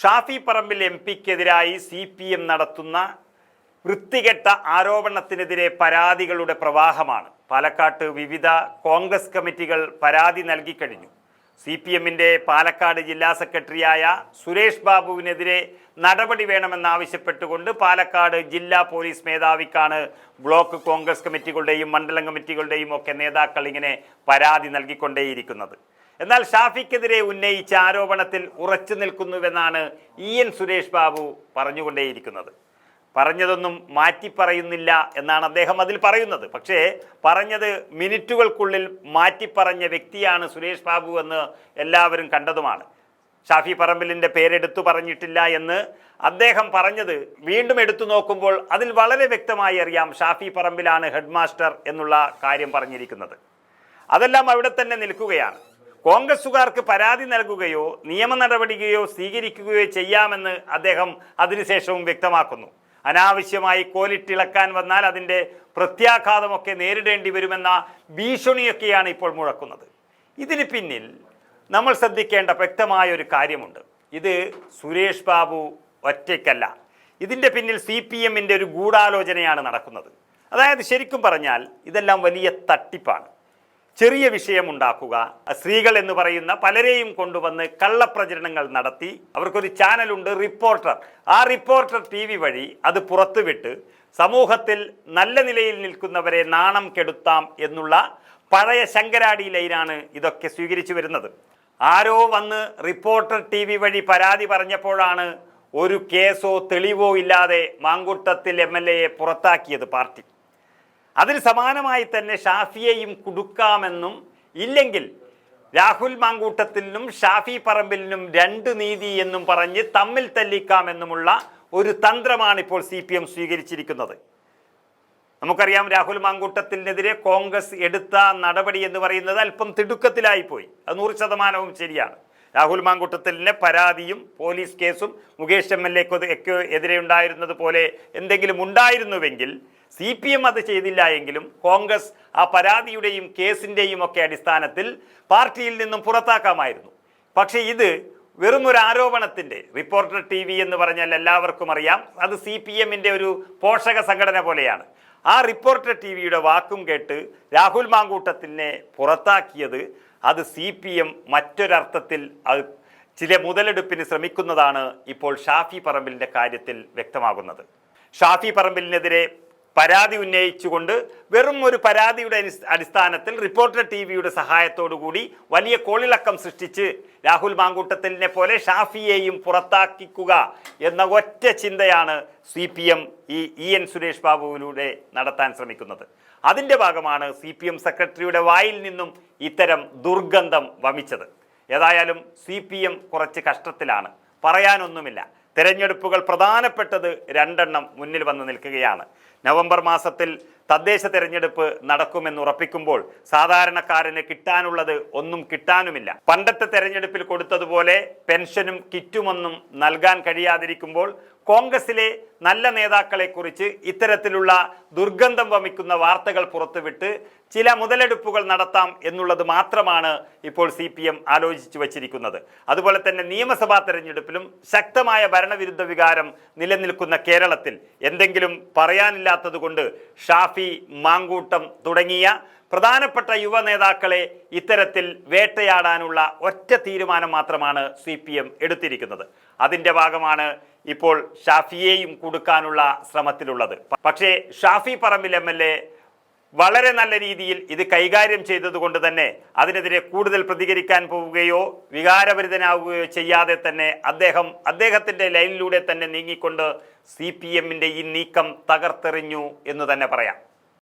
Shafi Parambil M പിക്കെതിരായി C P M നടത്തുന്ന വൃത്തികെട്ട ആരോപണത്തിനെതിരെ പരാതികളുടെ പ്രവാഹമാണ്. പാലക്കാട്ട് വിവിധ കോൺഗ്രസ് കമ്മിറ്റികൾ പരാതി നൽകിക്കഴിഞ്ഞു സി പി എമ്മിന്റെ പാലക്കാട് ജില്ലാ സെക്രട്ടറിയായ സുരേഷ് ബാബുവിനെതിരെ നടപടി വേണമെന്നാവശ്യപ്പെട്ടുകൊണ്ട് പാലക്കാട് ജില്ലാ പോലീസ് മേധാവിക്കാണ് ബ്ലോക്ക് കോൺഗ്രസ് കമ്മിറ്റികളുടെയും മണ്ഡലം കമ്മിറ്റികളുടെയും ഒക്കെ നേതാക്കൾ ഇങ്ങനെ പരാതി നൽകിക്കൊണ്ടേയിരിക്കുന്നത്. എന്നാൽ ഷാഫിക്കെതിരെ ഉന്നയിച്ച ആരോപണത്തിൽ ഉറച്ചു നിൽക്കുന്നുവെന്നാണ് ഇ എൻ സുരേഷ് ബാബു പറഞ്ഞുകൊണ്ടേയിരിക്കുന്നത്. പറഞ്ഞതൊന്നും മാറ്റി പറയുന്നില്ല എന്നാണ് അദ്ദേഹം അതിൽ പറയുന്നത്. പക്ഷേ പറഞ്ഞത് മിനിറ്റുകൾക്കുള്ളിൽ മാറ്റി പറഞ്ഞ വ്യക്തിയാണ് സുരേഷ് ബാബു എന്ന് എല്ലാവരും കണ്ടതുമാണ്. ഷാഫി പറമ്പിലിന്റെ പേരെടുത്തു പറഞ്ഞിട്ടില്ല എന്ന് അദ്ദേഹം പറഞ്ഞത് വീണ്ടും എടുത്തു നോക്കുമ്പോൾ അതിൽ വളരെ വ്യക്തമായി അറിയാം ഷാഫി പറമ്പിലാണ് ഹെഡ് മാസ്റ്റർ എന്നുള്ള കാര്യം പറഞ്ഞിരിക്കുന്നത്. അതെല്ലാം അവിടെ തന്നെ നിൽക്കുകയാണ്. കോൺഗ്രസുകാർക്ക് പരാതി നൽകുകയോ നിയമ നടപടികയോ സ്വീകരിക്കുകയോ ചെയ്യാമെന്ന് അദ്ദേഹം അതിനുശേഷവും വ്യക്തമാക്കുന്നു. അനാവശ്യമായി കോലിട്ടിളക്കാൻ വന്നാൽ അതിന്റെ പ്രത്യാഘാതമൊക്കെ നേരിടേണ്ടി വരുമെന്ന ഭീഷണിയൊക്കെയാണ് ഇപ്പോൾ മുഴക്കുന്നത്. ഇതിന് പിന്നിൽ നമ്മൾ ശ്രദ്ധിക്കേണ്ട വ്യക്തമായ ഒരു കാര്യമുണ്ട്. ഇത് സുരേഷ് ബാബു ഒറ്റയ്ക്കല്ല. ഇതിന്റെ പിന്നിൽ സി പി എമ്മിന്റെ ഒരു ഗൂഢാലോചനയാണ് നടക്കുന്നത്. അതായത് ശരിക്കും പറഞ്ഞാൽ ഇതെല്ലാം വലിയ തട്ടിപ്പാണ്. ചെറിയ വിഷയമുണ്ടാക്കുക. സ്ത്രീകൾ എന്ന് പറയുന്ന പലരെയും കൊണ്ടുവന്ന് കള്ളപ്രചരണങ്ങൾ നടത്തി. അവർക്കൊരു ചാനലുണ്ട് റിപ്പോർട്ടർ. ആ റിപ്പോർട്ടർ ടി വി വഴി അത് പുറത്തുവിട്ട് സമൂഹത്തിൽ നല്ല നിലയിൽ നിൽക്കുന്നവരെ നാണം കെടുത്താം എന്നുള്ള പഴയ ശങ്കരാടി ലൈനാണ് ഇതൊക്കെ സ്വീകരിച്ചു വരുന്നത്. ആരോ വന്ന് റിപ്പോർട്ടർ ടി വി വഴി പരാതി പറഞ്ഞപ്പോഴാണ് ഒരു കേസോ തെളിവോ ഇല്ലാതെ മാങ്കൂട്ടത്തിൽ എം എൽ എയെ പുറത്താക്കിയത് പാർട്ടി. അതിന് സമാനമായി തന്നെ ഷാഫിയെയും കുടുക്കാമെന്നും ഇല്ലെങ്കിൽ രാഹുൽ മാങ്കൂട്ടത്തിനും ഷാഫി പറമ്പിലിനും രണ്ട് നീതി എന്നും പറഞ്ഞ് തമ്മിൽ തല്ലിക്കാമെന്നുമുള്ള ഒരു തന്ത്രമാണ് ഇപ്പോൾ സി പി എം സ്വീകരിച്ചിരിക്കുന്നത്. നമുക്കറിയാം രാഹുൽ മാങ്കൂട്ടത്തിനെതിരെ കോൺഗ്രസ് എടുത്ത നടപടി എന്ന് പറയുന്നത് അല്പം തിടുക്കത്തിലായിപ്പോയി. അത് നൂറ് ശതമാനവും ശരിയാണ്. രാഹുൽ മാങ്കൂട്ടത്തിലിന്റെ പരാതിയും പോലീസ് കേസും മുകേഷ് എം എൽ എക്ക് എതിരെ ഉണ്ടായിരുന്നത് പോലെ എന്തെങ്കിലും ഉണ്ടായിരുന്നുവെങ്കിൽ സി പി എം അത് ചെയ്തില്ല എങ്കിലും കോൺഗ്രസ് ആ പരാതിയുടെയും കേസിന്റെയും ഒക്കെ അടിസ്ഥാനത്തിൽ പാർട്ടിയിൽ നിന്നും പുറത്താക്കാമായിരുന്നു. പക്ഷേ ഇത് വെറും ഒരു ആരോപണത്തിന്റെ റിപ്പോർട്ടർ ടി വി എന്ന് പറഞ്ഞാൽ എല്ലാവർക്കും അറിയാം അത് സി പി എമ്മിന്റെ ഒരു പോഷക സംഘടന പോലെയാണ്. ആ റിപ്പോർട്ടർ ടി വിയുടെ വാക്കും കേട്ട് രാഹുൽ മാങ്കൂട്ടത്തിനെ പുറത്താക്കിയത് അത് സി പി എം മറ്റൊരർത്ഥത്തിൽ അത് ചില മുതലെടുപ്പിന് ശ്രമിക്കുന്നതാണ് ഇപ്പോൾ ഷാഫി പറമ്പിലിന്റെ കാര്യത്തിൽ വ്യക്തമാകുന്നത്. ഷാഫി പറമ്പിലിനെതിരെ പരാതി ഉന്നയിച്ചുകൊണ്ട് വെറും ഒരു പരാതിയുടെ അടിസ്ഥാനത്തിൽ റിപ്പോർട്ടർ ടി വിയുടെ സഹായത്തോടുകൂടി വലിയ കോളിളക്കം സൃഷ്ടിച്ച് രാഹുൽ മാങ്കൂട്ടത്തിലിനെ പോലെ ഷാഫിയെയും പുറത്താക്കിക്കുക എന്ന ഒറ്റ ചിന്തയാണ് സി പി എം ഈ ഇ എൻ സുരേഷ് ബാബുവിലൂടെ നടത്താൻ ശ്രമിക്കുന്നത്. അതിന്റെ ഭാഗമാണ് സി പി എം സെക്രട്ടറിയുടെ വായിൽ നിന്നും ഇത്തരം ദുർഗന്ധം വമിച്ചത്. ഏതായാലും സി പി എം കുറച്ച് കഷ്ടത്തിലാണ്. പറയാനൊന്നുമില്ല. തെരഞ്ഞെടുപ്പുകൾ പ്രധാനപ്പെട്ടത് രണ്ടെണ്ണം മുന്നിൽ വന്ന് നിൽക്കുകയാണ്. നവംബർ മാസത്തിൽ തദ്ദേശ തെരഞ്ഞെടുപ്പ് നടക്കുമെന്ന് ഉറപ്പിക്കുമ്പോൾ സാധാരണക്കാരന് കിട്ടാനുള്ളത് ഒന്നും കിട്ടാനുമില്ല. പണ്ടത്തെ തെരഞ്ഞെടുപ്പിൽ കൊടുത്തതുപോലെ പെൻഷനും കിറ്റുമൊന്നും നൽകാൻ കഴിയാതിരിക്കുമ്പോൾ കോൺഗ്രസിലെ നല്ല നേതാക്കളെക്കുറിച്ച് ഇത്തരത്തിലുള്ള ദുർഗന്ധം വമിക്കുന്ന വാർത്തകൾ പുറത്തുവിട്ട് ചില മുതലെടുപ്പുകൾ നടത്താം എന്നുള്ളത് മാത്രമാണ് ഇപ്പോൾ സി പി എം ആലോചിച്ചു വച്ചിരിക്കുന്നത്. അതുപോലെ തന്നെ നിയമസഭാ തെരഞ്ഞെടുപ്പിലും ശക്തമായ ഭരണവിരുദ്ധ വികാരം നിലനിൽക്കുന്ന കേരളത്തിൽ എന്തെങ്കിലും പറയാനില്ലാത്തതുകൊണ്ട് ഷാഫി മാങ്കൂട്ടം തുടങ്ങിയ പ്രധാനപ്പെട്ട യുവ നേതാക്കളെ ഇത്തരത്തിൽ വേട്ടയാടാനുള്ള ഒറ്റ തീരുമാനം മാത്രമാണ് സി പി എം എടുത്തിരിക്കുന്നത്. അതിന്റെ ഭാഗമാണ് ഇപ്പോൾ ഷാഫിയെയും കൊടുക്കാനുള്ള ശ്രമത്തിലുള്ളത്. പക്ഷേ Shafi Parambil M L A വളരെ നല്ല രീതിയിൽ ഇത് കൈകാര്യം ചെയ്തതുകൊണ്ട് തന്നെ അതിനെതിരെ കൂടുതൽ പ്രതികരിക്കാൻ പോവുകയോ വികാരഭരിതനാവുകയോ ചെയ്യാതെ തന്നെ അദ്ദേഹം അദ്ദേഹത്തിന്റെ ലൈനിലൂടെ തന്നെ നീങ്ങിക്കൊണ്ട് സി പി എമ്മിന്റെ ഈ നീക്കം തകർത്തെറിഞ്ഞു എന്ന് തന്നെ പറയാം.